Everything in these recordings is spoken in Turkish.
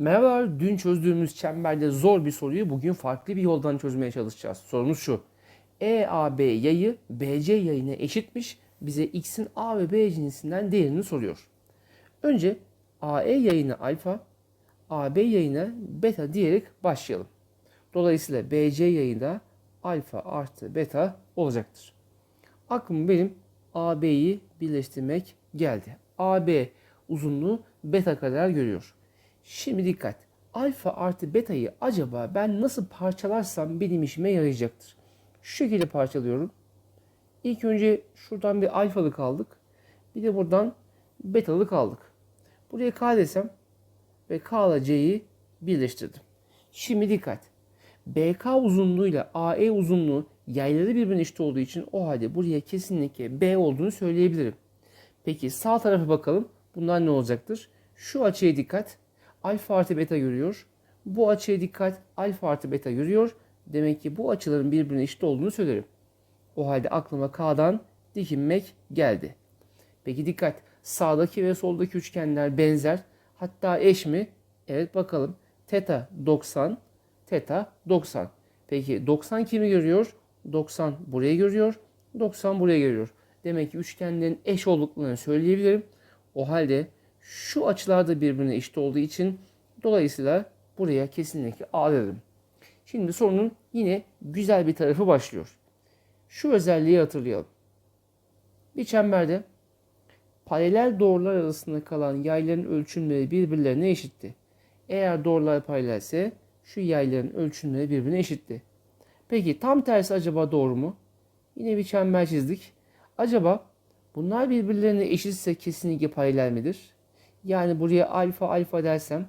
Merhabalar, dün çözdüğümüz çemberde zor bir soruyu bugün farklı bir yoldan çözmeye çalışacağız. Sorumuz şu. EAB yayı BC yayına eşitmiş. Bize x'in A ve B cinsinden değerini soruyor. Önce AE yayına alfa, AB yayına beta diyerek başlayalım. Dolayısıyla BC yayında alfa artı beta olacaktır. Aklıma benim AB'yi birleştirmek geldi. AB uzunluğu beta kadar görüyor. Şimdi dikkat. Alfa artı beta'yı acaba ben nasıl parçalarsam benim işime yarayacaktır. Şu şekilde parçalıyorum. İlk önce şuradan bir alfalık aldık. Bir de buradan betalık aldık. Buraya K desem ve K ile C'yi birleştirdim. Şimdi dikkat. BK uzunluğuyla AE uzunluğu yayları birbirine eşit olduğu için o halde buraya kesinlikle B olduğunu söyleyebilirim. Peki sağ tarafa bakalım. Bunlar ne olacaktır? Şu açıya dikkat. Alfa artı beta görüyor. Bu açıya dikkat. Alfa artı beta görüyor. Demek ki bu açıların birbirine eşit olduğunu söylerim. O halde aklıma K'dan dikinmek geldi. Peki dikkat. Sağdaki ve soldaki üçgenler benzer. Hatta eş mi? Evet bakalım. Teta 90, teta 90. Peki 90 kimi görüyor? 90 buraya görüyor. 90 buraya görüyor. Demek ki üçgenlerin eş olduklarını söyleyebilirim. O halde şu açılar da birbirine eşit olduğu için dolayısıyla buraya kesinlikle A derim. Şimdi sorunun yine güzel bir tarafı başlıyor. Şu özelliği hatırlayalım. Bir çemberde paralel doğrular arasında kalan yayların ölçümleri birbirlerine eşitti. Eğer doğrular paralelse şu yayların ölçümleri birbirine eşitti. Peki tam tersi acaba doğru mu? Yine bir çember çizdik. Acaba bunlar birbirlerine eşitse kesinlikle paralel midir? Yani buraya alfa alfa dersem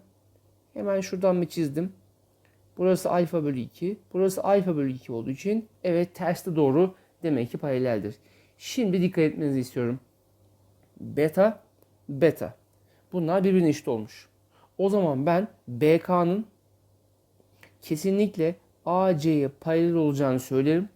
hemen şuradan bir çizdim. Burası alfa bölü 2. Burası alfa bölü 2 olduğu için evet terste doğru demek ki paraleldir. Şimdi dikkat etmenizi istiyorum. Beta, beta. Bunlar birbirine eşit olmuş. O zaman ben BK'nın kesinlikle AC'ye paralel olacağını söylerim.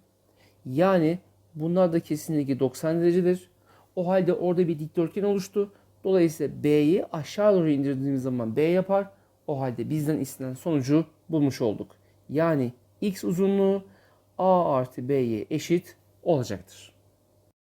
Yani bunlar da kesinlikle 90 derecedir. O halde orada bir dikdörtgen oluştu. Dolayısıyla B'yi aşağı doğru indirdiğimiz zaman B yapar. O halde bizden istenen sonucu bulmuş olduk. Yani X uzunluğu A artı B'ye eşit olacaktır.